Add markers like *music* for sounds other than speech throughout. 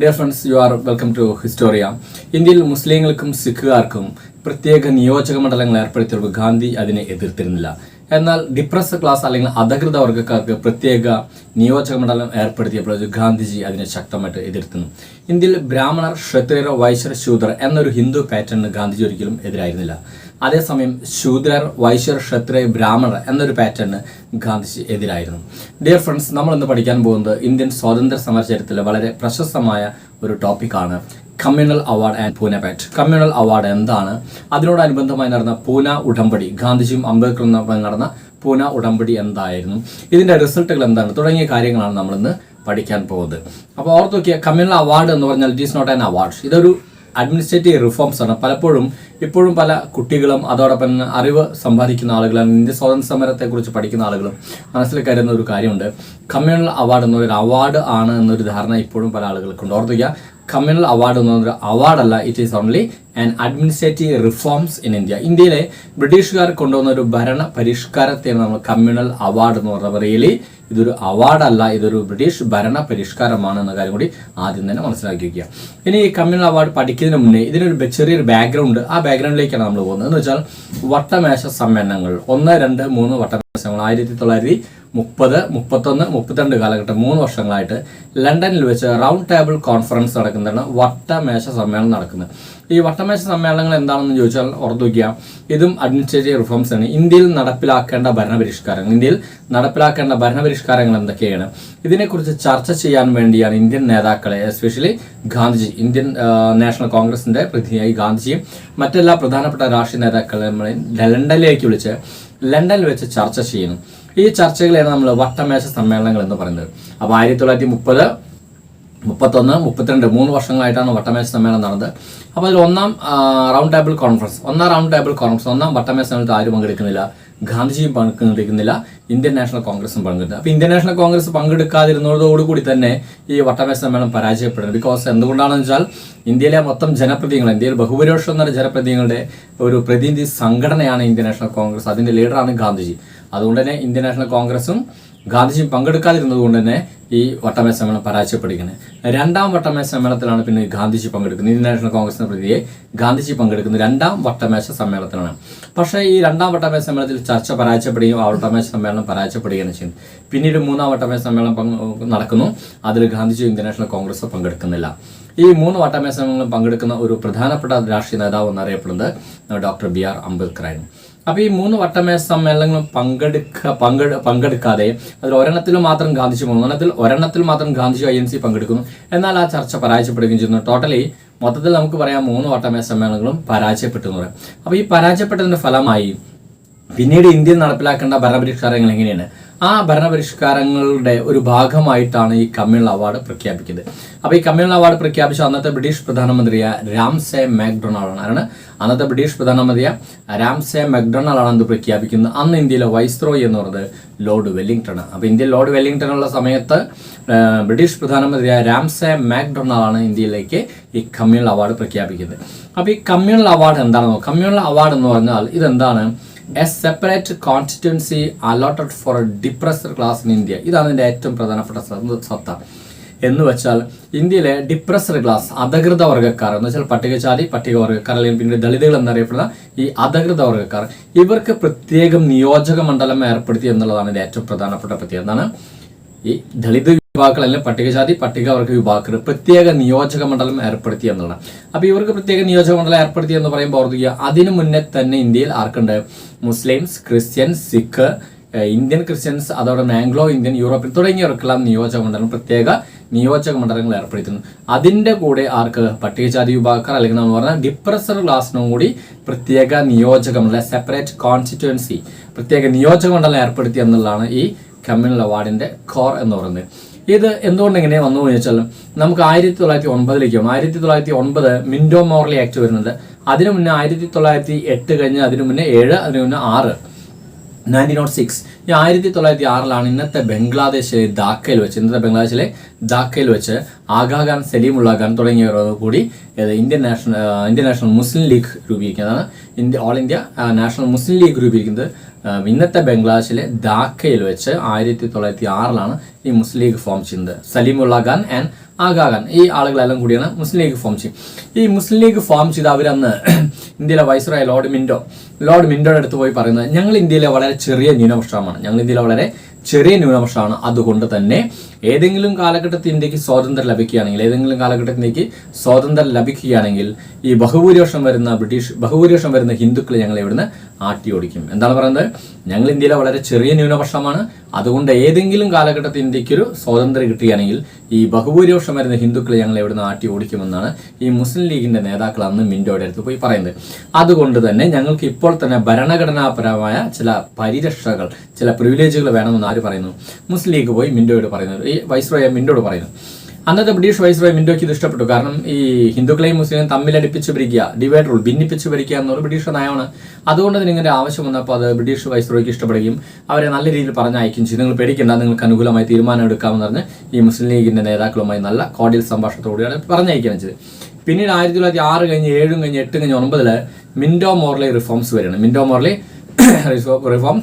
Dear friends you are welcome to Historia ഇന്ത്യയിൽ മുസ്ലിങ്ങൾക്കും സിഖുകാർക്കും പ്രത്യേക നിയോജക മണ്ഡലങ്ങൾ ഏർപ്പെടുത്തിയപ്പോൾ ഗാന്ധി അതിനെ എതിർത്തിരുന്നില്ല. എന്നാൽ ഡിപ്രസ് ക്ലാസ് അല്ലെങ്കിൽ അധകൃത വർഗക്കാർക്ക് പ്രത്യേക നിയോജക മണ്ഡലം ഏർപ്പെടുത്തിയപ്പോൾ ഗാന്ധിജി അതിനെ ശക്തമായിട്ട് എതിർത്തുന്നു ഇന്ത്യയിൽ ബ്രാഹ്മണർ ക്ഷത്രിയർ വൈശ്യർ ശൂദ്രർ എന്നൊരു ഹിന്ദു പാറ്റേണിന് ഗാന്ധിജി ഒരിക്കലും എതിരായിരുന്നില്ല. അതേസമയം ശൂദ്രർ വൈശ്യർ ക്ഷത്രിയ ബ്രാഹ്മണർ എന്നൊരു പാറ്റേൺ ഗാന്ധിജി എതിരായിരുന്നു. ഡിയർ ഫ്രണ്ട്സ് നമ്മൾ ഇന്ന് പഠിക്കാൻ പോകുന്നത് ഇന്ത്യൻ സ്വാതന്ത്ര്യ സമര ചരിത്രത്തിലെ വളരെ പ്രശസ്തമായ ഒരു ടോപ്പിക്കാണ് communal award and Poona pact communal award എന്താണ്? അതിനോടനുബന്ധമായി നടന്ന പൂന ഉടമ്പടി ഗാന്ധിജിയും അംബേദ്കറും നടന്ന പൂന ഉടമ്പടി എന്തായിരുന്നു? ഇതിന്റെ റിസൾട്ടുകൾ എന്താണ്? തുടങ്ങിയ കാര്യങ്ങളാണ് നമ്മൾ ഇന്ന് പഠിക്കാൻ പോകുന്നത്. അപ്പോൾ ഓർത്ത് നോക്കിയ കമ്മ്യൂണൽ അവാർഡ് എന്ന് പറഞ്ഞാൽ it is not an award ഇതൊരു അഡ്മിനിസ്ട്രേറ്റീവ് റിഫോംസ് ആണ്. പലപ്പോഴും ഇപ്പോഴും പല കുട്ടികളും അതോടൊപ്പം അറിവ് സമ്പാദിക്കുന്ന ആളുകളും ഇന്ത്യ സ്വാതന്ത്ര്യ സമരത്തെക്കുറിച്ച് പഠിക്കുന്ന ആളുകളും മനസ്സിൽ കരുതുന്ന ഒരു കാര്യമുണ്ട്. കമ്മ്യൂണൽ അവാർഡ് എന്നൊരു അവാർഡ് ആണ് എന്നൊരു ധാരണ ഇപ്പോഴും പല ആളുകൾക്കുണ്ട്. ഓർത്തുക കമ്മ്യൂണൽ അവാർഡ് എന്ന് പറഞ്ഞൊരു അവാർഡല്ല it is only and administrative reforms in India ഇന്ത്യയിലെ ബ്രിട്ടീഷുകാർ കൊണ്ടുവന്ന ഒരു ഭരണ പരിഷ്കാരത്തെയാണ് നമ്മൾ കമ്മ്യൂണൽ അവാർഡ് എന്ന് പറഞ്ഞാൽ റിയലി ഇതൊരു അവാർഡല്ല ഇതൊരു ബ്രിട്ടീഷ് ഭരണ പരിഷ്കാരമാണ് എന്ന കാര്യം കൂടി ആദ്യം തന്നെ മനസ്സിലാക്കി വയ്ക്കുക ഇനി ഈ കമ്മ്യൂണൽ അവാർഡ് പഠിക്കുന്നതിന് മുന്നേ ഇതിനൊരു ചെറിയൊരു ബാക്ക്ഗ്രൗണ്ട് ആ ബാക്ക്ഗ്രൗണ്ടിലേക്കാണ് നമ്മൾ പോകുന്നത്. എന്ന് വെച്ചാൽ വട്ടമേശ സമ്മേളനങ്ങൾ ഒന്ന് രണ്ട് മൂന്ന് വട്ടമേശങ്ങൾ ആയിരത്തി തൊള്ളായിരത്തി മുപ്പത് മുപ്പത്തൊന്ന് മുപ്പത്തിരണ്ട് കാലഘട്ടം മൂന്ന് വർഷങ്ങളായിട്ട് ലണ്ടനിൽ വെച്ച് റൗണ്ട് ടേബിൾ കോൺഫറൻസ് നടക്കുന്നതാണ് വട്ടമേശ സമ്മേളനം നടക്കുന്നത്. ഈ വട്ടമേശ സമ്മേളനങ്ങൾ എന്താണെന്ന് ചോദിച്ചാൽ ഓർത്തു വയ്ക്കുക ഇതും അഡ്മിനിസ്ട്രേറ്റീവ് റിഫോംസ് ആണ്. ഇന്ത്യയിൽ നടപ്പിലാക്കേണ്ട ഭരണപരിഷ്കാരങ്ങൾ. ഇന്ത്യയിൽ നടപ്പിലാക്കേണ്ട ഭരണപരിഷ്കാരങ്ങൾ എന്തൊക്കെയാണ്? ഇതിനെക്കുറിച്ച് ചർച്ച ചെയ്യാൻ വേണ്ടിയാണ് ഇന്ത്യൻ നേതാക്കളെ എസ്പെഷ്യലി ഗാന്ധിജി ഇന്ത്യൻ നാഷണൽ കോൺഗ്രസിന്റെ പ്രതിനിധിയായി ഗാന്ധിജിയും മറ്റെല്ലാ പ്രധാനപ്പെട്ട രാഷ്ട്രീയ നേതാക്കളെ നമ്മളെ ലണ്ടനിലേക്ക് വിളിച്ച് ലണ്ടനിൽ വെച്ച് ചർച്ച ചെയ്യുന്നു. ഈ ചർച്ചകളാണ് നമ്മൾ വട്ടമേശ സമ്മേളനങ്ങൾ എന്ന് പറയുന്നത്. അപ്പോൾ ആയിരത്തി തൊള്ളായിരത്തി മുപ്പത് മുപ്പത്തൊന്ന് മുപ്പത്തിരണ്ട് മൂന്ന് വർഷങ്ങളായിട്ടാണ് വട്ടമേശ സമ്മേളനം നടന്നത്. അപ്പോൾ അതിൽ ഒന്നാം റൗണ്ട് ടേബിൾ കോൺഫറൻസ് ഒന്നാം റൗണ്ട് ടേബിൾ കോൺഫറൻസ് ഒന്നാം വട്ടമേശ സമ്മേളനത്തിൽ ആരും പങ്കെടുക്കുന്നില്ല. ഗാന്ധിജിയും പങ്കെടുക്കുന്നില്ല. ഇന്ത്യൻ നാഷണൽ കോൺഗ്രസും പങ്കെടുത്തു അപ്പോൾ ഇന്ത്യൻ നാഷണൽ കോൺഗ്രസ് പങ്കെടുക്കാതിരുന്നതോടുകൂടി തന്നെ ഈ വട്ടമേശ സമ്മേളനം പരാജയപ്പെടുന്നത് ബിക്കോസ് എന്തുകൊണ്ടാണെന്ന് വെച്ചാൽ ഇന്ത്യയിലെ മൊത്തം ജനപ്രതിനിധികൾ ഇന്ത്യയിൽ ബഹുഭൂരിപക്ഷം എന്ന ജനപ്രതിനിധികളുടെ ഒരു പ്രതിനിധി സംഘടനയാണ് ഇന്ത്യൻ നാഷണൽ കോൺഗ്രസ്. അതിന്റെ ലീഡറാണ് ഗാന്ധിജി. അതുകൊണ്ട് തന്നെ ഇന്ത്യൻ നാഷണൽ കോൺഗ്രസും ഗാന്ധിജിയും പങ്കെടുക്കാതിരുന്നത് കൊണ്ട് തന്നെ ഈ വട്ടമേ സമ്മേളനം പരാജയപ്പെടുകയാണ്. രണ്ടാം വട്ടമേശ സമ്മേളനത്തിലാണ് പിന്നെ ഗാന്ധിജി പങ്കെടുക്കുന്നത്. ഇന്ത്യൻ നാഷണൽ കോൺഗ്രസിന്റെ പ്രതിയെ ഗാന്ധിജി പങ്കെടുക്കുന്നത് രണ്ടാം വട്ടമേശ സമ്മേളനത്തിലാണ്. പക്ഷേ ഈ രണ്ടാം വട്ടമേശ സമ്മേളനത്തിൽ ചർച്ച പരാജയപ്പെടുകയും ആ വട്ടമേശ സമ്മേളനം പരാജയപ്പെടുകയാണ് ചെയ്യുന്നത്. പിന്നീട് മൂന്നാം വട്ടമേശ സമ്മേളനം നടക്കുന്നു. അതിൽ ഗാന്ധിജി ഇന്ത്യൻ നാഷണൽ കോൺഗ്രസ് പങ്കെടുക്കുന്നില്ല. ഈ മൂന്ന് വട്ടമേശ സമ്മേളനം പങ്കെടുക്കുന്ന ഒരു പ്രധാനപ്പെട്ട രാഷ്ട്രീയ നേതാവ് എന്നറിയപ്പെടുന്നത് ഡോക്ടർ ബി ആർ അംബേദ്കർ ആയിരുന്നു അപ്പോൾ ഈ മൂന്ന് വട്ടമേശ സമ്മേളനങ്ങളും പങ്കെടുക്ക പങ്കെടു പങ്കെടുക്കാതെ അതിൽ ഒരെണ്ണത്തിൽ മാത്രം ഗാന്ധിജി മൂന്നെണ്ണത്തിൽ ഒരെണ്ണത്തിൽ മാത്രം ഗാന്ധിജി ഐ എൻ സി പങ്കെടുക്കുന്നു. എന്നാൽ ആ ചർച്ച പരാജയപ്പെടുകയും ചെയ്യുന്നു. ടോട്ടലി മൊത്തത്തിൽ നമുക്ക് പറയാം മൂന്ന് വട്ടമേശ സമ്മേളനങ്ങളും പരാജയപ്പെട്ടു എന്ന് പറയാം. അപ്പോൾ ഈ പരാജയപ്പെട്ടതിന്റെ ഫലമായി പിന്നീട് ഇന്ത്യ നടപ്പിലാക്കേണ്ട ഭരണപരിഷ്കാരങ്ങൾ എങ്ങനെയാണ്? ആ ഭരണപരിഷ്കാരങ്ങളുടെ ഒരു ഭാഗമായിട്ടാണ് ഈ കമ്മ്യൂണൽ അവാർഡ് പ്രഖ്യാപിക്കുന്നത്. അപ്പോൾ ഈ കമ്മ്യൂണൽ അവാർഡ് പ്രഖ്യാപിച്ച അന്നത്തെ ബ്രിട്ടീഷ് പ്രധാനമന്ത്രിയായ രാംസെ മാക്ഡൊണാൾഡ് ആണ് അന്നത്തെ ബ്രിട്ടീഷ് പ്രധാനമന്ത്രിയ രാംസെ മാക്ഡൊണാൾഡ് ആണ് ഇത് പ്രഖ്യാപിക്കുന്നത്. അന്ന് ഇന്ത്യയിലെ വൈസ്രോയി എന്ന് പറയുന്നത് ലോർഡ് വെല്ലിംഗ്ടൺ അപ്പോൾ ഇന്ത്യയിൽ ലോർഡ് വെല്ലിംഗ്ടൺ ഉള്ള സമയത്ത് ബ്രിട്ടീഷ് പ്രധാനമന്ത്രിയായ രാംസെ മാക്ഡൊണാൾഡ് ആണ് ഇന്ത്യയിലേക്ക് ഈ കമ്മ്യൂണൽ അവാർഡ് പ്രഖ്യാപിക്കുന്നത്. അപ്പോൾ ഈ കമ്മ്യൂണൽ അവാർഡ് എന്താണെന്നോ കമ്മ്യൂണൽ അവാർഡ് എന്ന് പറഞ്ഞാൽ ഇതെന്താണ്? A separate constituency allotted for a depressed class in India ഇതാണ് എന്റെ ഏറ്റവും പ്രധാനപ്പെട്ട സത്ത. എന്ന് വെച്ചാൽ ഇന്ത്യയിലെ ഡിപ്രസ്ഡ് ക്ലാസ് അധകൃത വർഗക്കാർ എന്ന് വെച്ചാൽ പട്ടികജാതി പട്ടികവർഗക്കാർ അല്ലെങ്കിൽ പിന്നീട് ദളിതുകൾ എന്നറിയപ്പെടുന്ന ഈ അധകൃത വർഗക്കാർ ഇവർക്ക് പ്രത്യേകം നിയോജക മണ്ഡലം ഏർപ്പെടുത്തി എന്നുള്ളതാണ് എന്റെ ഏറ്റവും പ്രധാനപ്പെട്ട പ്രത്യേകത. എന്താണ്? ഈ ദളിത് അല്ലെങ്കിൽ പട്ടികജാതി പട്ടികവർഗ യുവാക്കൾ പ്രത്യേക നിയോജക മണ്ഡലം ഏർപ്പെടുത്തി എന്നുള്ളതാണ് അപ്പോൾ ഇവർക്ക് പ്രത്യേക നിയോജക മണ്ഡലം ഏർപ്പെടുത്തി എന്ന് പറയുമ്പോൾ ഓർക്കുക അതിനു മുന്നേ തന്നെ ഇന്ത്യയിൽ ആർക്കുണ്ട്? Muslims Christians Sikh Indian Christians അതോടൊപ്പം ആംഗ്ലോ ഇന്ത്യൻ യൂറോപ്യൻ തുടങ്ങിയവർക്കെല്ലാം നിയോജക മണ്ഡലം പ്രത്യേക നിയോജക മണ്ഡലങ്ങൾ ഏർപ്പെടുത്തുന്നു അതിന്റെ കൂടെ ആർക്ക്? പട്ടികജാതി വിഭാഗക്കാർ അല്ലെങ്കിൽ നമ്മൾ പറഞ്ഞാൽ ഡിപ്രസർ ക്ലാസ്സിനും കൂടി പ്രത്യേക നിയോജക മണ്ഡലം സെപ്പറേറ്റ് കോൺസ്റ്റിറ്റ്യുവൻസി പ്രത്യേക നിയോജക മണ്ഡലം ഏർപ്പെടുത്തി എന്നുള്ളതാണ് ഈ കമ്മ്യൂണൽ അവാർഡിന്റെ കോർ എന്ന് പറയുന്നത്. ഇത് എന്തുകൊണ്ട് ഇങ്ങനെ വന്നു എന്ന് വെച്ചാൽ നമുക്ക് ആയിരത്തി തൊള്ളായിരത്തി ഒൻപതിലേക്ക് വന്നു ആയിരത്തി തൊള്ളായിരത്തി ഒൻപത് മിൻഡോ മോർലി ആക്ട് വരുന്നത് അതിനു മുന്നേ ആയിരത്തി തൊള്ളായിരത്തി എട്ട് കഴിഞ്ഞ് അതിനു മുന്നേ ഏഴ് അതിനു മുന്നേ ആറ്. Nineteen nought six. ഈ ആയിരത്തി തൊള്ളായിരത്തി ആറിലാണ് ഇന്നത്തെ ബംഗ്ലാദേശിലെ ധാക്കയിൽ വെച്ച് ഇന്നത്തെ ബംഗ്ലാദേശിലെ ധാക്കയിൽ വെച്ച് ആഗാ ഖാൻ സലീമുള്ള ഖാൻ തുടങ്ങിയവരോട് കൂടി Indian national Indian national Muslim league രൂപീകരിക്കുന്നതാണ് India all India national Muslim league രൂപീകരിക്കുന്നത്. ഇന്നത്തെ ബംഗ്ലാദേശിലെ ധാക്കയിൽ വെച്ച് ആയിരത്തി തൊള്ളായിരത്തി ആറിലാണ് ഈ മുസ്ലിം ലീഗ് ഫോം ചെയ്യുന്നത്. സലീമുള്ള ഖാൻ ആൻഡ് ആഗാ ഖാൻ. ഈ ആളുകളെല്ലാം കൂടിയാണ് മുസ്ലിം ലീഗ് ഫോം ചെയ്യും ഈ മുസ്ലിം ലീഗ് ഫോം ചെയ്ത് അവരന്ന് *clears throat* ഇന്ത്യയിലെ വൈസ്രോയ ലോർഡ് മിൻഡോ. ലോർഡ് മിൻഡോയുടെ അടുത്ത് പോയി പറയുന്നത് ഞങ്ങൾ ഇന്ത്യയിലെ വളരെ ചെറിയ ന്യൂനപക്ഷമാണ്. ഞങ്ങൾ ഇന്ത്യയിലെ വളരെ ചെറിയ ന്യൂനപക്ഷമാണ്. അതുകൊണ്ട് തന്നെ ഏതെങ്കിലും കാലഘട്ടത്തിൽ ഇന്ത്യയ്ക്ക് സ്വാതന്ത്ര്യം ലഭിക്കുകയാണെങ്കിൽ ഏതെങ്കിലും കാലഘട്ടത്തിൽ ഇന്ത്യയ്ക്ക് സ്വാതന്ത്ര്യം ലഭിക്കുകയാണെങ്കിൽ ഈ ബഹുഭൂരിപക്ഷം വരുന്ന ബ്രിട്ടീഷ് ബഹുഭൂരിപക്ഷം വരുന്ന ഹിന്ദുക്കളെ ഞങ്ങൾ ഇവിടുന്ന് ആട്ടി ഓടിക്കും. എന്താണ് പറയുന്നത്? ഞങ്ങൾ ഇന്ത്യയിലെ വളരെ ചെറിയ ന്യൂനപക്ഷമാണ്. അതുകൊണ്ട് ഏതെങ്കിലും കാലഘട്ടത്തിൽ ഇന്ത്യയ്ക്ക് ഒരു സ്വാതന്ത്ര്യം കിട്ടുകയാണെങ്കിൽ ഈ ബഹുഭൂരിപക്ഷം വരുന്ന ഹിന്ദുക്കളെ ഞങ്ങൾ എവിടുന്ന് ആട്ടി ഓടിക്കുമെന്നാണ് ഈ മുസ്ലിം ലീഗിന്റെ നേതാക്കൾ അന്ന് മിൻഡോയുടെ അടുത്ത് പോയി പറയുന്നത്. അതുകൊണ്ട് തന്നെ ഞങ്ങൾക്ക് ഇപ്പോൾ തന്നെ ഭരണഘടനാപരമായ ചില പരിരക്ഷകൾ ചില പ്രിവിലേജുകൾ വേണമെന്ന് ആര് പറയുന്നു? മുസ്ലിം ലീഗ് പോയി മിൻഡോയോട് പറയുന്നത്. ഈ വൈസ്രോയ മിൻഡോട് പറയുന്നു. അന്നത്തെ ബ്രിട്ടീഷ് വൈസ്രോയ മിൻഡോയ്ക്ക് ഇത് ഇഷ്ടപ്പെട്ടു. കാരണം ഈ ഹിന്ദുക്കളെയും മുസ്ലിം തമ്മിലടിപ്പിച്ച് ഭരിക്കുക ഡിവൈഡ് റൂൾ ഭിന്നിപ്പിച്ച് ഭരിക്കുക എന്നൊരു ബ്രിട്ടീഷ് നയമാണ്. അതുകൊണ്ട് തന്നെ ഇങ്ങനെ ആവശ്യം വന്നപ്പോൾ അത് ബ്രിട്ടീഷ് വൈസ്രോയ്ക്ക് ഇഷ്ടപ്പെടുകയും അവരെ നല്ല രീതിയിൽ പറഞ്ഞയക്കും ചെയ്തു. നിങ്ങൾ പേടിക്കേണ്ട നിങ്ങൾക്ക് അനുകൂലമായി തീരുമാനം എടുക്കാമെന്ന് പറഞ്ഞ് ഈ മുസ്ലിം ലീഗിന്റെ നേതാക്കളുമായി നല്ല കോഡിയൽ സംഭാഷണത്തോടെയാണ് പറഞ്ഞയക്കുകയാണ് ചെയ്തത്. പിന്നീട് ആയിരത്തി തൊള്ളായിരത്തി ആറ് കഴിഞ്ഞ് ഏഴും കഴിഞ്ഞ് എട്ടും കഴിഞ്ഞ് ഒൻപതിൽ മിൻഡോ മോർലി റിഫോംസ് വരികയാണ്. Minto Morley reform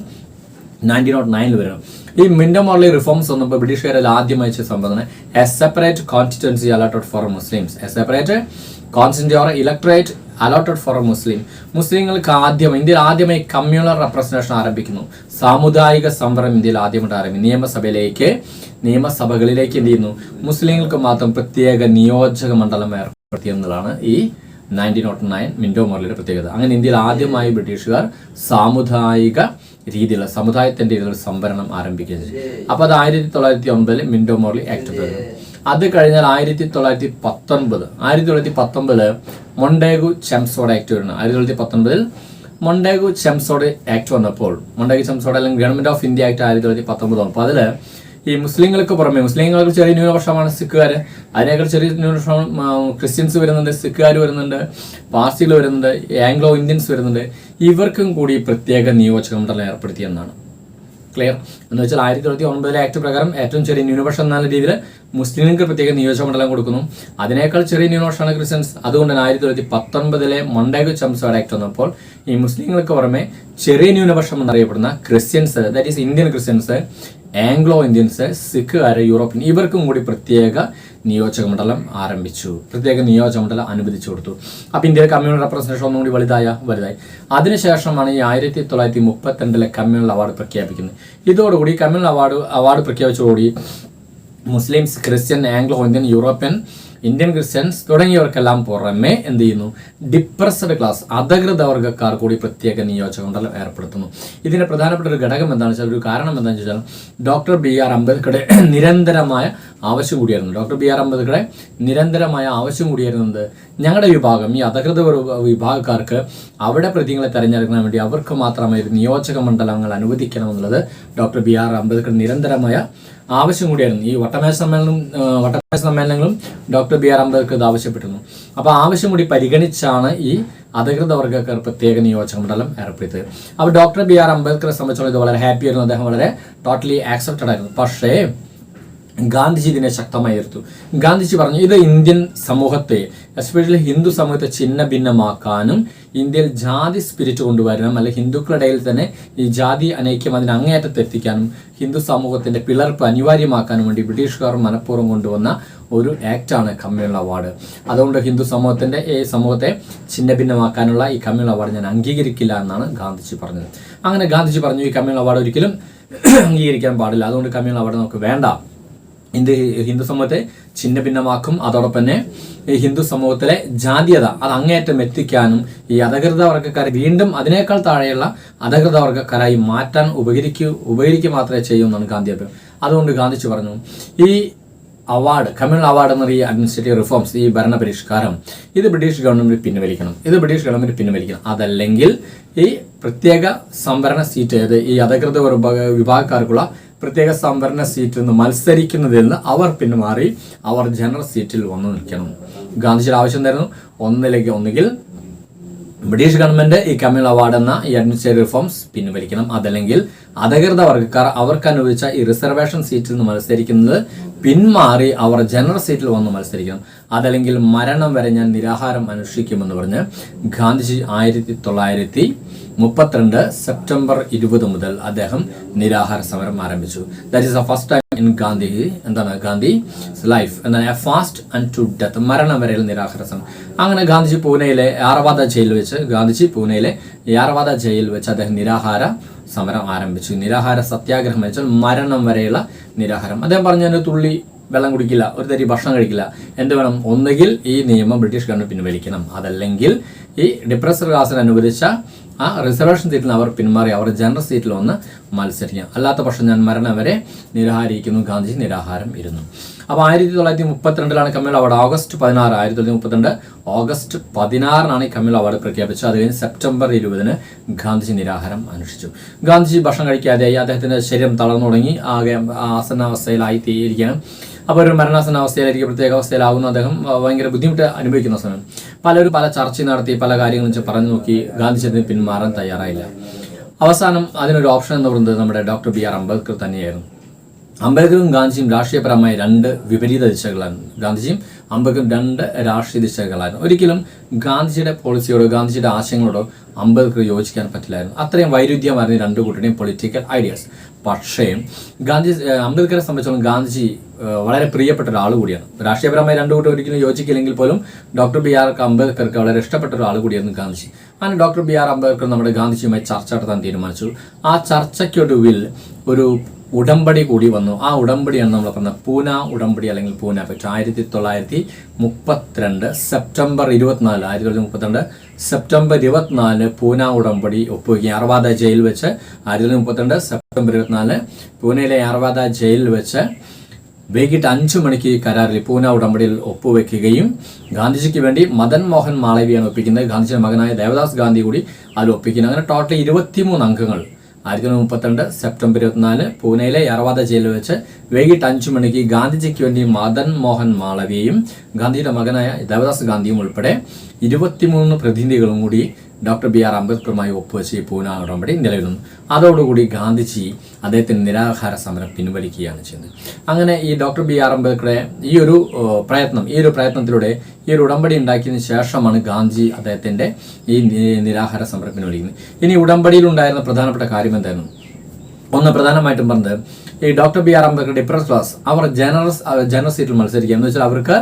nineteen nought നയനിൽ വരണം ഈ മിൻഡോ റിഫോംസ് റിഫോംസ് വന്നപ്പോൾ ബ്രിട്ടീഷുകാരിൽ ആദ്യമായി ചെയ്ത സംഭവം a separate constituency allotted for Muslims a separate constituency or electorate allotted for Muslim മുസ്ലിങ്ങൾക്ക് ആദ്യം ഇന്ത്യയിൽ ആദ്യമായി കമ്മ്യൂണൽ റെപ്രസെന്റേഷൻ ആരംഭിക്കുന്നു. സാമുദായിക സംവരണം ഇന്ത്യയിൽ ആദ്യമായിട്ട് ആരംഭിക്കും നിയമസഭയിലേക്ക് നിയമസഭകളിലേക്ക് എന്ത് ചെയ്യുന്നു? മുസ്ലിങ്ങൾക്ക് മാത്രം പ്രത്യേക നിയോജക മണ്ഡലം ഏർപ്പെടുത്തിയെന്നുള്ളതാണ് ഈ നയന്റീൻ നോട്ട് നയൻ മിൻഡോ മോർലിയുടെ പ്രത്യേകത. അങ്ങനെ ഇന്ത്യയിൽ ആദ്യമായി ബ്രിട്ടീഷുകാർ സാമുദായിക രീതിയിലുള്ള സമുദായത്തിന്റെ ഒരു സംവരണം ആരംഭിക്കുന്നത് അപ്പോൾ അത് ആയിരത്തി തൊള്ളായിരത്തി ഒമ്പതിൽ മിൻഡോ മോർലി ആക്ട് വരുന്നു അത് കഴിഞ്ഞാൽ ആയിരത്തി തൊള്ളായിരത്തി പത്തൊൻപത് ആയിരത്തി തൊള്ളായിരത്തി പത്തൊമ്പതിൽ മൊണ്ടേഗു ചെംസോഡ് ആക്ട് വരുന്നു ആയിരത്തി തൊള്ളായിരത്തി പത്തൊൻപതിൽ മൊണ്ടേഗു ചെംസോഡ് ആക്ട് വന്നപ്പോൾ മൊണ്ടേഗു ചെംസോഡ് അല്ലെങ്കിൽ ഗവൺമെന്റ് ഓഫ് ഇന്ത്യ ആക്ട് ആയിരത്തി തൊള്ളായിരത്തി പത്തൊമ്പത് അപ്പോൾ അതിൽ ഈ മുസ്ലിങ്ങൾക്ക് പുറമെ മുസ്ലിങ്ങൾക്ക് ചെറിയ ന്യൂനപക്ഷമാണ് സിഖുകാർ അതിനേക്കാൾ ചെറിയ ന്യൂനപക്ഷം ക്രിസ്ത്യൻസ് വരുന്നുണ്ട് സിഖുകാർ വരുന്നുണ്ട് പാർസികൾ വരുന്നുണ്ട് ആംഗ്ലോ ഇന്ത്യൻസ് വരുന്നുണ്ട്. ഇവർക്കും കൂടി പ്രത്യേക നിയോജക മണ്ഡലം ഏർപ്പെടുത്തിയെന്നാണ് ക്ലിയർ എന്ന് വെച്ചാൽ ആയിരത്തി തൊള്ളായിരത്തി ഒൻപതിലെ ആക്ട് പ്രകാരം ഏറ്റവും ചെറിയ ന്യൂനപക്ഷം എന്ന രീതിയിൽ മുസ്ലിങ്ങൾക്ക് പ്രത്യേക നിയോജക മണ്ഡലം കൊടുക്കുന്നു. അതിനേക്കാൾ ചെറിയ ന്യൂനപക്ഷമാണ് ക്രിസ്ത്യൻസ്. അതുകൊണ്ട് തന്നെ ആയിരത്തി തൊള്ളായിരത്തി പത്തൊൻപതിലെ മൊണ്ടേഗു ചംസോഡ് ആക്ട് വന്നപ്പോൾ ഈ മുസ്ലിങ്ങൾക്ക് പുറമെ ചെറിയ ന്യൂനപക്ഷം എന്നറിയപ്പെടുന്ന Christians that is Indian Christians Anglo Indians സിഖുകാർ European ഇവർക്കും കൂടി പ്രത്യേക നിയോജക മണ്ഡലം ആരംഭിച്ചു. പ്രത്യേക നിയോജക മണ്ഡലം അനുവദിച്ചു കൊടുത്തു. അപ്പൊ ഇന്ത്യയിലെ കമ്മ്യൂണൽ റെപ്രസെന്റേഷൻ ഒന്നും കൂടി വലുതായ വലുതായി. അതിനുശേഷമാണ് ഈ ആയിരത്തി തൊള്ളായിരത്തി മുപ്പത്തിരണ്ടിലെ കമ്മ്യൂണൽ അവാർഡ് പ്രഖ്യാപിക്കുന്നത്. ഇതോടുകൂടി communal award award പ്രഖ്യാപിച്ചതോടുകൂടി Muslims Christian Anglo Indian European Indian Christians തുടങ്ങിയവർക്കെല്ലാം പുറമെ എന്ത് ചെയ്യുന്നു? ഡിപ്രസ്ഡ് ക്ലാസ് അധകൃത വർഗക്കാർ കൂടി പ്രത്യേക നിയോജക മണ്ഡലം ഏർപ്പെടുത്തുന്നു. ഇതിന്റെ പ്രധാനപ്പെട്ട ഒരു ഘടകം എന്താണെന്ന് വെച്ചാൽ ഒരു കാരണം എന്താണെന്ന് വെച്ചാൽ ഡോക്ടർ ബി ആർ അംബേദ്കറുടെ നിരന്തരമായ ആവശ്യം കൂടിയായിരുന്നു. ഡോക്ടർ ബി ആർ അംബേദ്കറുടെ നിരന്തരമായ ആവശ്യം കൂടിയായിരുന്നത് ഞങ്ങളുടെ വിഭാഗം ഈ അധകൃത വിഭാഗക്കാർക്ക് അവിടെ പ്രതികളെ തെരഞ്ഞെടുക്കാൻ വേണ്ടി അവർക്ക് മാത്രമായി നിയോജക മണ്ഡലങ്ങൾ അനുവദിക്കണം എന്നുള്ളത് ഡോക്ടർ ബി ആർ അംബേദ്കർ നിരന്തരമായ ആവശ്യം കൂടിയായിരുന്നു. ഈ വട്ടമേശ സമ്മേളനം വട്ടമേശ സമ്മേളനങ്ങളും ഡോക്ടർ ബി ആർ അംബേദ്കർ ഇത് ആവശ്യപ്പെട്ടിരുന്നു. അപ്പോൾ ആവശ്യം കൂടി പരിഗണിച്ചാണ് ഈ അധികൃത വർഗക്കാർ പ്രത്യേക നിയോജക മണ്ഡലം ഏർപ്പെടുത്തിയത്. അപ്പോൾ ഡോക്ടർ ബി ആർ അംബേദ്കറെ സംബന്ധിച്ചോളം ഇത് വളരെ ഹാപ്പി ആയിരുന്നു അദ്ദേഹം വളരെ ടോട്ടലി ആക്സെപ്റ്റഡ് ആയിരുന്നു. പക്ഷേ ഗാന്ധിജി ഇതിനെ ശക്തമായി ഗാന്ധിജി പറഞ്ഞു ഇത് ഇന്ത്യൻ സമൂഹത്തെ എസ്പെഷ്യലി ഹിന്ദു സമൂഹത്തെ ഛിന്ന ഭിന്നമാക്കാനും ഇന്ത്യയിൽ ജാതി സ്പിരിറ്റ് കൊണ്ടുവരണം അല്ലെങ്കിൽ ഹിന്ദുക്കളുടെ ഇടയിൽ തന്നെ ഈ ജാതി അനൈക്യം അതിന് അങ്ങേയറ്റത്തെത്തിക്കാനും ഹിന്ദു സമൂഹത്തിന്റെ പിളർപ്പ് അനിവാര്യമാക്കാനും വേണ്ടി ബ്രിട്ടീഷുകാർ മനഃപൂർവം കൊണ്ടുവന്ന ഒരു ആക്റ്റാണ് കമ്മ്യൂണൽ അവാർഡ്. അതുകൊണ്ട് ഹിന്ദു സമൂഹത്തിന്റെ ഈ സമൂഹത്തെ ഛിന്ന ഭിന്നമാക്കാനുള്ള ഈ കമ്മ്യൂണൽ അവാർഡ് ഞാൻ അംഗീകരിക്കില്ല എന്നാണ് ഗാന്ധിജി പറഞ്ഞത്. അങ്ങനെ ഗാന്ധിജി പറഞ്ഞു ഈ കമ്മ്യൂണൽ അവാർഡ് ഒരിക്കലും *clears throat* അംഗീകരിക്കാൻ പാടില്ല. അതുകൊണ്ട് കമ്മ്യൂണൽ അവാർഡ് നമുക്ക് വേണ്ട. ഇന്ത്യ ഹിന്ദു സമൂഹത്തെ ഛിന്ന ഭിന്നമാക്കും അതോടൊപ്പം തന്നെ ഈ ഹിന്ദു സമൂഹത്തിലെ ജാതീയത അത് അങ്ങേയറ്റം എത്തിക്കാനും ഈ അധകൃത വർഗക്കാരെ വീണ്ടും അതിനേക്കാൾ താഴെയുള്ള അധകൃത വർഗക്കാരായി മാറ്റാൻ ഉപകരിക്കൂ ഉപകരിക്കുക മാത്രമേ ചെയ്യൂ എന്നാണ് ഗാന്ധി അഭിപ്രായം അതുകൊണ്ട് ഗാന്ധിജി പറഞ്ഞു ഈ അവാർഡ് കമ്മ്യൂണൽ അവാർഡ് എന്ന ഈ അഡ്മിനിസ്ട്രേറ്റീവ് റിഫോംസ് ഈ ഭരണ പരിഷ്കാരം ഇത് ബ്രിട്ടീഷ് ഗവൺമെന്റ് പിൻവലിക്കണം. ഇത് ബ്രിട്ടീഷ് ഗവൺമെന്റ് പിൻവലിക്കണം. അതല്ലെങ്കിൽ ഈ പ്രത്യേക സംവരണ സീറ്റ് ഏത് ഈ അധകൃത വിഭാഗ- വിഭാഗക്കാർക്കുള്ള പ്രത്യേക സംവരണ സീറ്റിൽ നിന്ന് മത്സരിക്കുന്നതിൽ നിന്ന് അവർ പിന്മാറി അവർ ജനറൽ സീറ്റിൽ വന്നു നിൽക്കണം. ഗാന്ധിജിയുടെ ആവശ്യം എന്തായിരുന്നു? ഒന്നിലേക്ക് ഒന്നുകിൽ ബ്രിട്ടീഷ് ഗവൺമെന്റ് ഈ കമ്മ്യൂണൽ അവാർഡ് എന്ന ഈ അഡ്മിനിസ്ട്രേറ്റീവ് റിഫോംസ് പിൻവലിക്കണം. അതല്ലെങ്കിൽ അധകൃത വർഗക്കാർ അവർക്ക് അനുവദിച്ച ഈ റിസർവേഷൻ സീറ്റിൽ നിന്ന് മത്സരിക്കുന്നത് പിന്മാറി അവർ ജനറൽ സീറ്റിൽ വന്ന് മത്സരിക്കണം. അതല്ലെങ്കിൽ മരണം വരെ ഞാൻ നിരാഹാരം അനുഷ്ഠിക്കുമെന്ന് പറഞ്ഞ് ഗാന്ധിജി ആയിരത്തി തൊള്ളായിരത്തി മുപ്പത്തിരണ്ട് സെപ്റ്റംബർ ഇരുപത് മുതൽ അദ്ദേഹം നിരാഹാര സമരം ആരംഭിച്ചു. That is a first time in Gandhi എന്താണ് ഗാന്ധി ലൈഫ് എന്താണ് a fast and to death മരണം വരെ നിരാഹാര സമരം. അങ്ങനെ ഗാന്ധിജി പൂനെയിലെ യാറവാദ ജയിലിൽ വെച്ച് ഗാന്ധിജി പൂനെയിലെ യാറവാദ ജയിലിൽ വെച്ച് അദ്ദേഹം നിരാഹാര സമരം ആരംഭിച്ചു. നിരാഹാര സത്യാഗ്രഹം വെച്ചാൽ മരണം വരെയുള്ള നിരാഹാരം. അദ്ദേഹം പറഞ്ഞ തുള്ളി വെള്ളം കുടിക്കില്ല ഒരു തരി ഭക്ഷണം കഴിക്കില്ല. എന്ത് വേണം? ഒന്നുകിൽ ഈ നിയമം ബ്രിട്ടീഷ് ഗവൺമെന്റ് പിൻവലിക്കണം. അതല്ലെങ്കിൽ ഈ ഡിപ്രസർ ക്ലാസ്സിന് അനുവദിച്ച ആ റിസർവേഷൻ സീറ്റിൽ അവർ പിന്മാറി അവർ ജനറൽ സീറ്റിൽ ഒന്ന് മത്സരിക്കാം അല്ലാത്ത പക്ഷം ഞാൻ മരണം വരെ നിരാഹാരിക്കുന്നു. ഗാന്ധിജി നിരാഹാരം ഇരുന്നു. അപ്പോൾ ആയിരത്തി തൊള്ളായിരത്തി മുപ്പത്തിരണ്ടിലാണ് കമ്മ്യൂണൽ അവാർഡ്. ഓഗസ്റ്റ് പതിനാറ് ആയിരത്തി തൊള്ളായിരത്തി മുപ്പത്തിരണ്ട് ഓഗസ്റ്റ് പതിനാറിനാണ് ഈ കമ്മ്യൂണൽ അവാർഡ് പ്രഖ്യാപിച്ചത്. അത് കഴിഞ്ഞ് സെപ്റ്റംബർ ഇരുപതിന് ഗാന്ധിജി നിരാഹാരം അനുഷ്ഠിച്ചു. ഗാന്ധിജി ഭക്ഷണം കഴിക്കാതെയായി. അദ്ദേഹത്തിന്റെ ശരീരം തളർന്നു തുടങ്ങി ആകെ ആസന്നാവസ്ഥയിലായി തീയിരിക്കണം അപ്പോൾ ഒരു മരണാസന അവസ്ഥയിലായിരിക്കും പ്രത്യേക അവസ്ഥയിലാവുന്ന അദ്ദേഹം ഭയങ്കര ബുദ്ധിമുട്ട് അനുഭവിക്കുന്ന സമയം പലരും പല ചർച്ച നടത്തി പല കാര്യങ്ങളും വെച്ച് പറഞ്ഞു നോക്കി ഗാന്ധിജി അതിന് പിന്മാറാൻ തയ്യാറായില്ല. അവസാനം അതിനൊരു ഓപ്ഷൻ എന്ന് പറയുന്നത് നമ്മുടെ ഡോക്ടർ ബി ആർ അംബേദ്കർ തന്നെയായിരുന്നു. അംബേദ്കറും ഗാന്ധിജിയും രാഷ്ട്രീയപരമായ രണ്ട് വിപരീത ദിശകളാണ്. ഗാന്ധിജിയും അംബേദ്കറും രണ്ട് രാഷ്ട്രീയ ദിശകളായിരുന്നു ഒരിക്കലും ഗാന്ധിജിയുടെ പോളിസിയോടോ ഗാന്ധിജിയുടെ ആശയങ്ങളോടോ അംബേദ്കർ യോജിക്കാൻ പറ്റില്ലായിരുന്നു. അത്രയും വൈരുദ്ധ്യമായിരുന്നു രണ്ട് കൂട്ടരുടെയും പൊളിറ്റിക്കൽ ഐഡിയാസ് പക്ഷേ ഗാന്ധി അംബേദ്കറെ സംബന്ധിച്ചോളം ഗാന്ധിജി വളരെ പ്രിയപ്പെട്ട ഒരാൾ കൂടിയാണ്. രാഷ്ട്രീയപരമായി രണ്ടു കൂട്ടം ഒരിക്കലും യോജിക്കില്ലെങ്കിൽ പോലും ഡോക്ടർ ബി ആർ അംബേദ്കർക്ക് വളരെ ഇഷ്ടപ്പെട്ട ഒരാൾ കൂടിയായിരുന്നു ഗാന്ധിജി. അങ്ങനെ ഡോക്ടർ ബി ആർ അംബേദ്കർ നമ്മുടെ ഗാന്ധിജിയുമായി ചർച്ച നടത്താൻ തീരുമാനിച്ചു. ആ ചർച്ചയ്ക്കൊടുവിൽ ഒരു ഉടമ്പടി കൂടി വന്നു. ആ ഉടമ്പടിയാണ് നമ്മൾ പറഞ്ഞത് പൂന ഉടമ്പടി അല്ലെങ്കിൽ പൂന പറ്റും. ആയിരത്തി തൊള്ളായിരത്തി മുപ്പത്തിരണ്ട് സെപ്റ്റംബർ ഇരുപത്തിനാല് ആയിരത്തി തൊള്ളായിരത്തി മുപ്പത്തിരണ്ട് സെപ്റ്റംബർ ഇരുപത്തിനാല് പൂന ഉടമ്പടി ഒപ്പുവയ്ക്കുകയും അറുപാത ജയിൽ വെച്ച് ആയിരത്തി തൊള്ളായിരത്തി മുപ്പത്തിരണ്ട് സെപ്റ്റംബർ ഇരുപത്തിനാല് പൂനെയിലെ അറുപാത ജയിലിൽ വെച്ച് വൈകിട്ട് അഞ്ചു മണിക്ക് കരാറിൽ പൂന ഉടമ്പടിയിൽ ഒപ്പുവെക്കുകയും ഗാന്ധിജിക്ക് വേണ്ടി മദൻ മോഹൻ മാളവിയാണ് ഒപ്പിക്കുന്നത്. ഗാന്ധിജിയുടെ മകനായ ദേവദാസ് ഗാന്ധി കൂടി അതിൽ ഒപ്പിക്കുന്നത് അങ്ങനെ ടോട്ടൽ ഇരുപത്തിമൂന്ന് അംഗങ്ങൾ ആയിരത്തി തൊള്ളായിരത്തി മുപ്പത്തിരണ്ട് സെപ്റ്റംബർ ഇരുപത്തിനാല് പൂനെയിലെ യറവാദ ജയിലിൽ വെച്ച് വൈകിട്ട് അഞ്ചു മണിക്ക് ഗാന്ധിജിക്ക് വേണ്ടി മദൻ മോഹൻ മാളവിയയും ഗാന്ധിയുടെ മകനായ ദേവദാസ് ഗാന്ധിയും ഉൾപ്പെടെ ഇരുപത്തിമൂന്ന് പ്രതിനിധികളും കൂടി ഡോക്ടർ ബി ആർ അംബേദ്കറുമായി ഒപ്പുവെച്ച് പൂന ഉടമ്പടി നിലവിൽ വന്നു അതോടുകൂടി ഗാന്ധിജി അദ്ദേഹത്തിന് നിരാഹാര സമരം പിൻവലിക്കുകയാണ് ചെയ്യുന്നത് അങ്ങനെ ഈ ഡോക്ടർ ബി ആർ അംബേദ്കറെ ഈ ഒരു പ്രയത്നം ഈ ഒരു പ്രയത്നത്തിലൂടെ ഈ ഒരു ഉടമ്പടി ഉണ്ടാക്കിയതിന് ശേഷമാണ് ഗാന്ധി അദ്ദേഹത്തിന്റെ ഈ നിരാഹാര സമരം പിൻവലിക്കുന്നത്. ഇനി ഉടമ്പടിയിലുണ്ടായിരുന്ന പ്രധാനപ്പെട്ട കാര്യം എന്തായിരുന്നു? ഒന്ന് പ്രധാനമായിട്ടും പറഞ്ഞത് ഈ doctor B R Ambedkar depress class അവർ ജനറൽ ജനറൽ സീറ്റിൽ മത്സരിക്കുക എന്ന് വെച്ചാൽ അവർക്ക്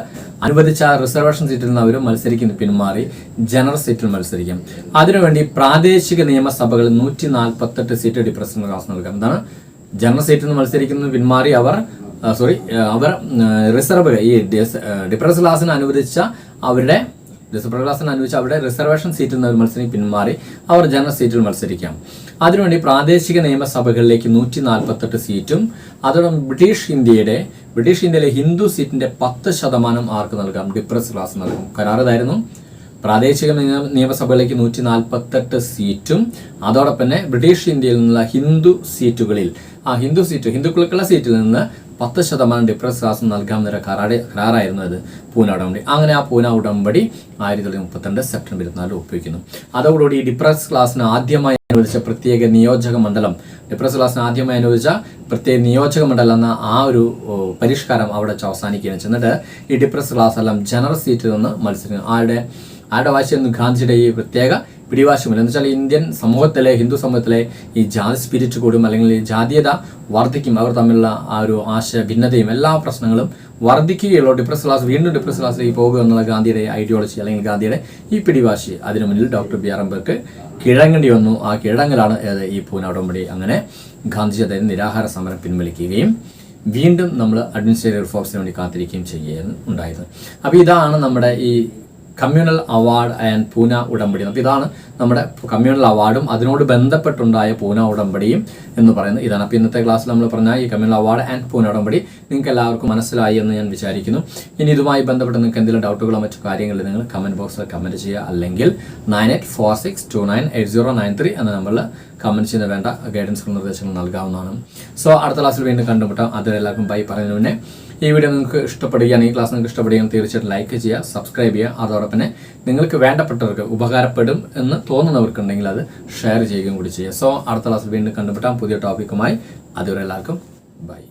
അനുവദിച്ച റിസർവേഷൻ സീറ്റിൽ നിന്ന് അവർ മത്സരിക്കുന്ന. പിന്മാറി ജനറൽ സീറ്റിൽ മത്സരിക്കും. അതിനുവേണ്ടി പ്രാദേശിക നിയമസഭകളിൽ നൂറ്റി നാൽപ്പത്തെട്ട് സീറ്റ് ഡിപ്രസ് ക്ലാസ് നൽകുക എന്താണ്? ജനറൽ സീറ്റിൽ നിന്ന് മത്സരിക്കുന്നത് പിന്മാറി അവർ സോറി അവർ റിസർവ് ഈ ഡിപ്രസ് ക്ലാസ്സിന് അനുവദിച്ച അവരുടെ ക്ലാസ്സിന് അനുവദിച്ച് അവിടെ റിസർവേഷൻ സീറ്റിൽ നിന്ന് മത്സരം പിന്മാറി അവർ ജനറൽ സീറ്റിൽ മത്സരിക്കാം. അതിനുവേണ്ടി പ്രാദേശിക നിയമസഭകളിലേക്ക് നൂറ്റി നാൽപ്പത്തെട്ട് സീറ്റും അതോടൊപ്പം ബ്രിട്ടീഷ് ഇന്ത്യയുടെ ബ്രിട്ടീഷ് ഇന്ത്യയിലെ ഹിന്ദു സീറ്റിന്റെ പത്ത് ശതമാനം ആർക്ക് നൽകാം? ഡിപ്രസ് ക്ലാസ് നൽകും. കരാർ ഇതായിരുന്നു പ്രാദേശിക നിയ- നിയമസഭകളിലേക്ക് നൂറ്റി നാൽപ്പത്തെട്ട് സീറ്റും അതോടൊപ്പം തന്നെ ബ്രിട്ടീഷ് ഇന്ത്യയിൽ നിന്നുള്ള ഹിന്ദു സീറ്റുകളിൽ ആ ഹിന്ദു സീറ്റ് ഹിന്ദുക്കൾക്കുള്ള സീറ്റിൽ നിന്ന് പത്ത് ശതമാനം ഡിപ്രസ് ക്ലാസ് നൽകാമെന്നൊരു കരാറ് കരാറായിരുന്നു അത് പൂന ഉടമ്പടി. അങ്ങനെ ആ പൂന ഉടമ്പടി ആയിരത്തി തൊള്ളായിരത്തി മുപ്പത്തിരണ്ട് സെപ്റ്റംബർ ഇരുപത്തിനാല് ഒപ്പിക്കുന്നു അതോടുകൂടി ഈ ഡിപ്രസ് ക്ലാസ്സിന് ആദ്യമായി അനുവദിച്ച പ്രത്യേക നിയോജക മണ്ഡലം ഡിപ്രസ് ക്ലാസ്സിന് ആദ്യമായി അനുവദിച്ച പ്രത്യേക നിയോജക മണ്ഡലം എന്ന ആ ഒരു പരിഷ്കാരം അവിടെ വെച്ച് അവസാനിക്കുകയാണ്. ചെന്നിട്ട് ഈ ഡിപ്രസ് ക്ലാസ് എല്ലാം ജനറൽ സീറ്റിൽ നിന്ന് മത്സരിക്കുന്നു. ആരുടെ ആരുടെ വാശിയായിരുന്നു ഗാന്ധിയുടെ ഈ പ്രത്യേക പിടിവാശിമില്ല എന്ന് വെച്ചാൽ ഇന്ത്യൻ സമൂഹത്തിലെ ഹിന്ദു സമൂഹത്തിലെ ഈ ജാതി സ്പിരിറ്റ് കൂടും അല്ലെങ്കിൽ ജാതീയത വർദ്ധിക്കും അവർ തമ്മിലുള്ള ആ ഒരു ആശയ ഭിന്നതയും എല്ലാ പ്രശ്നങ്ങളും വർദ്ധിക്കുകയുള്ളൂ ഡിപ്രസ് ക്ലാസ് വീണ്ടും ഡിപ്രസ് ക്ലാസ്സിലേക്ക് പോകുക എന്നുള്ള ഗാന്ധിയുടെ ഐഡിയോളജി അല്ലെങ്കിൽ ഗാന്ധിയുടെ ഈ പിടിവാശി. അതിനു മുന്നിൽ ഡോക്ടർ ബി ആർ അംബേദ്കർ കിഴങ്ങേണ്ടി വന്നു. ആ കിഴങ്ങലാണ് ഈ പൂന ഉടമ്പടി അങ്ങനെ ഗാന്ധിജി അദ്ദേഹം നിരാഹാര സമരം പിൻവലിക്കുകയും വീണ്ടും നമ്മൾ അഡ്മിനിസ്ട്രേറ്റീവ് റിഫോംസിന് വേണ്ടി കാത്തിരിക്കുകയും ചെയ്യുകയാണ് ഉണ്ടായത് അപ്പോൾ ഇതാണ് നമ്മുടെ ഈ കമ്മ്യൂണൽ അവാർഡ് ആൻഡ് പൂന ഉടമ്പടി. അപ്പോൾ ഇതാണ് നമ്മുടെ കമ്മ്യൂണൽ അവാർഡും അതിനോട് ബന്ധപ്പെട്ടുണ്ടായ പൂന ഉടമ്പടിയും എന്ന് പറയുന്നത് ഇതാണ് അപ്പോൾ ഇന്നത്തെ ക്ലാസ്സിൽ നമ്മൾ പറഞ്ഞ ഈ കമ്മ്യൂണൽ അവാർഡ് ആൻഡ് പൂന ഉടമ്പടി. നിങ്ങൾക്ക് എല്ലാവർക്കും മനസ്സിലായി എന്ന് ഞാൻ വിചാരിക്കുന്നു. ഇനി ഇതുമായി ബന്ധപ്പെട്ട് നിങ്ങൾക്ക് എന്തെങ്കിലും ഡൗട്ടുകളോ മറ്റു കാര്യങ്ങളിൽ നിങ്ങൾ കമന്റ് ബോക്സിൽ കമന്റ് ചെയ്യുക. അല്ലെങ്കിൽ nine eight four six two nine eight zero nine three എന്ന നമ്പറിൽ കമന്റ് ചെയ്യുന്ന വേണ്ട ഗൈഡൻസുകളും നിർദ്ദേശങ്ങളും നൽകാവുന്നതാണ്. സോ അടുത്ത ക്ലാസ്സിൽ വീണ്ടും കണ്ടുമുട്ടാം. അതിൽ എല്ലാവർക്കും ബൈ പറയുന്നതിന് മുന്നേ ഈ വീഡിയോ നിങ്ങൾക്ക് ഇഷ്ടപ്പെടുകയാണ് ഈ ക്ലാസ് നിങ്ങൾക്ക് ഇഷ്ടപ്പെടുകയാണെങ്കിൽ തീർച്ചയായിട്ടും ലൈക്ക് ചെയ്യുക സബ്സ്ക്രൈബ് ചെയ്യുക. അതോടൊപ്പം നിങ്ങൾക്ക് വേണ്ടപ്പെട്ടവർക്ക് ഉപകാരപ്പെടും എന്ന് തോന്നുന്നവർക്കുണ്ടെങ്കിൽ അത് ഷെയർ ചെയ്യുകയും കൂടി ചെയ്യുക സോ അടുത്ത ക്ലാസ്സിൽ വീണ്ടും കണ്ടുമുട്ടാം. പുതിയ ടോപ്പിക്കുമായി അതുവരെ എല്ലാവർക്കും ബൈ